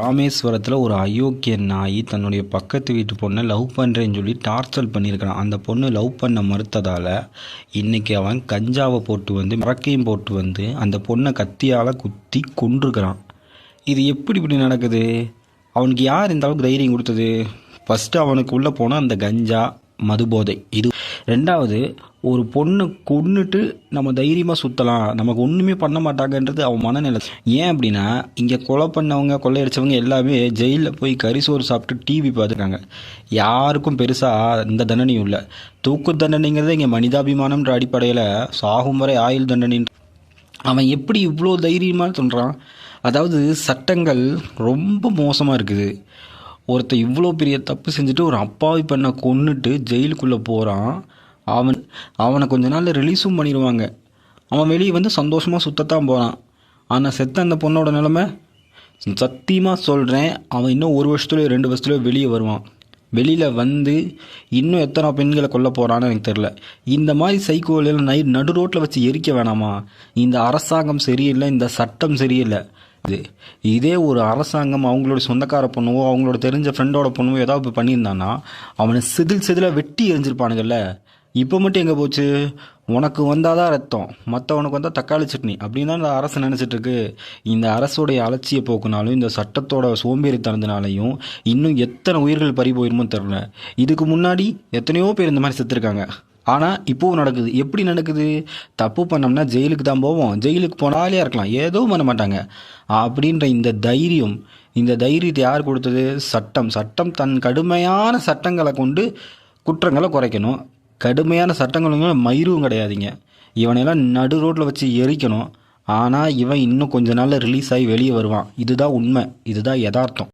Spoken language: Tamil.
ராமேஸ்வரத்தில் ஒரு அயோக்கிய நாய் தன்னுடைய பக்கத்து வீட்டு பொண்ணை லவ் பண்ணுறேன்னு சொல்லி டார்ச்சர் பண்ணியிருக்கிறான். அந்த பொண்ணு லவ் பண்ண மறுத்ததால் இன்றைக்கி அவன் கஞ்சாவை போட்டு வந்து மறக்கையும் போட்டு வந்து அந்த பொண்ணை கத்தியால் குத்தி கொன்றுக்கிறான். இது எப்படி இப்படி நடக்குது? அவனுக்கு யார் இந்த அளவுக்கு தைரியம் கொடுத்தது? ஃபஸ்ட்டு அவனுக்கு உள்ளே போனால் அந்த கஞ்சா மதுபோதை. இது ரெண்டாவது ஒரு பொண்ணை கொன்னுட்டு நம்ம தைரியமாக சுற்றலாம் நமக்கு ஒன்றுமே பண்ண மாட்டாங்கன்றது அவன் மனநிலை. ஏன் அப்படின்னா இங்கே கொலை பண்ணவங்க கொள்ளையடிச்சவங்க எல்லாமே ஜெயிலில் போய் கரிசோறு சாப்பிட்டு டிவி பார்த்துருக்காங்க யாருக்கும் பெருசாக இந்த தண்டனையும் இல்லை. தூக்கு தண்டனைங்கிறது இங்கே மனிதாபிமானம்ன்ற அடிப்படையில் சாகும் வரை ஆயுள் தண்டனை அவன் எப்படி இவ்வளோ தைரியமாக சொல்கிறான் அதாவது சட்டங்கள் ரொம்ப மோசமாக இருக்குது. ஒருத்தன் இவ்வளோ பெரிய தப்பு செஞ்சுட்டு ஒரு அப்பாவி பெண்ணை கொன்னுட்டு ஜெயிலுக்குள்ளே போகிறான் அவன் அவனை கொஞ்ச நாளில் ரிலீஸும் பண்ணிடுவாங்க. அவன் வெளியே வந்து சந்தோஷமாக சுத்தத்தான் போகிறான் ஆனால் செத்த அந்த பொண்ணோட நிலமை சத்தியமாக சொல்கிறேன் அவன் இன்னும் ஒரு வருஷத்துலேயோ ரெண்டு வருஷத்துலேயோ வெளியே வருவான். வெளியில் வந்து இன்னும் எத்தனை பெண்களை கொல்ல போகிறான்னு எனக்கு தெரில இந்த மாதிரி சைக்கோவில் நை நடு ரோட்டில் வச்சு எரிக்க வேணாமா? இந்த அரசாங்கம் சரியில்லை இந்த சட்டம் சரியில்லை. இது இதே ஒரு அரசாங்கம் அவங்களோட சொந்தக்கார பொண்ணுவோ அவங்களோட தெரிஞ்ச ஃப்ரெண்டோட பொண்ணுவோ ஏதாவது பண்ணியிருந்தான்னா அவனை சிதில் சிதில வெட்டி எரிஞ்சிருப்பானுங்கள்ல இப்போ மட்டும் எங்கே போச்சு? உனக்கு வந்தாதான் ரத்தம். மற்றவனுக்கு வந்தால் தக்காளி சட்னி. அப்படின்னு தான் இந்த அரசு நினச்சிட்ருக்கு இந்த அரசோடைய அலட்சிய போக்குனாலும் இந்த சட்டத்தோட சோம்பேறித்தனத்தினாலையும் இன்னும் எத்தனை உயிர்கள் பறி போயிருமோ தெரில இதுக்கு முன்னாடி எத்தனையோ பேர் இந்த மாதிரி செத்துருக்காங்க. ஆனால் இப்போவும் நடக்குது. எப்படி நடக்குது? தப்பு பண்ணோம்னா ஜெயிலுக்கு தான் போவோம். ஜெயிலுக்கு போனாலே இருக்கலாம். ஏதோ பண்ண மாட்டாங்க. அப்படின்ற இந்த தைரியம் இந்த தைரியத்தை யார் கொடுத்தது? சட்டம். சட்டம் தன் கடுமையான சட்டங்களை கொண்டு குற்றங்களை குறைக்கணும். கடுமையான சட்டங்களும் மயிரும் கிடையாதுங்க. இவனையெல்லாம் நடு ரோட்டில் வச்சு எரிக்கணும். ஆனால் இவன் இன்னும் கொஞ்ச நாளில் ரிலீஸ் ஆகி வெளியே வருவான். இதுதான் உண்மை. இதுதான் யதார்த்தம்.